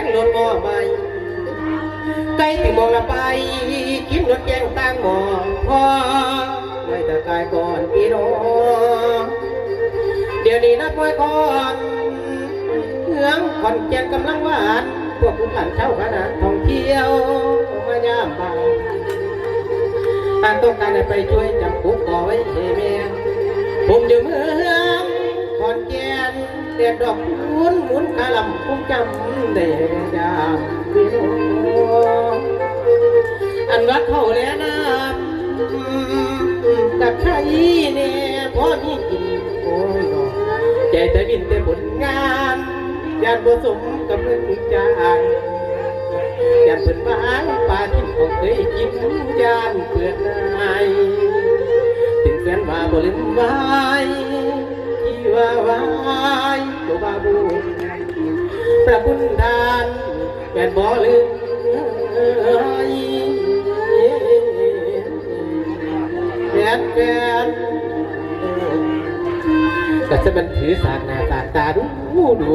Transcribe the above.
งรถมอใหม่ใกล้ถึงมองละไป กินรถแกงตั้งหมอพ่อไม่ตะกายก่อนพี่น้องเดี๋ยวนี้นัดไว้ก่อนเมืองขอนแก่นกำลังหวานพวกผู้ผ่านเช่าขนาดท่องเที่ยวมายามบ่ายต่างต้องการไปช่วยจับกุ๊กก่อไว้ให้แม่ผมอยู่เมือง อนแก่นเด็ดดอกหมุนหมุนขาลำผมจำได้ยามพี่น้องอันวัดเขาแล้วนะกับใครเนี่ยพอมีกินโอ้ยน้องใจแต่บินแต่ผลงานยานผสมกับเงินจางยานเปิดบ้านปลาที่ผมเคยกินยานเปิดนายถึงแสนว่าบ่ลืมไว่าวายตัวบาบูพระคุณดานแม่บ่ลืมแฟนแฟนก็จะมันถือสากหน้าสากตาดูดู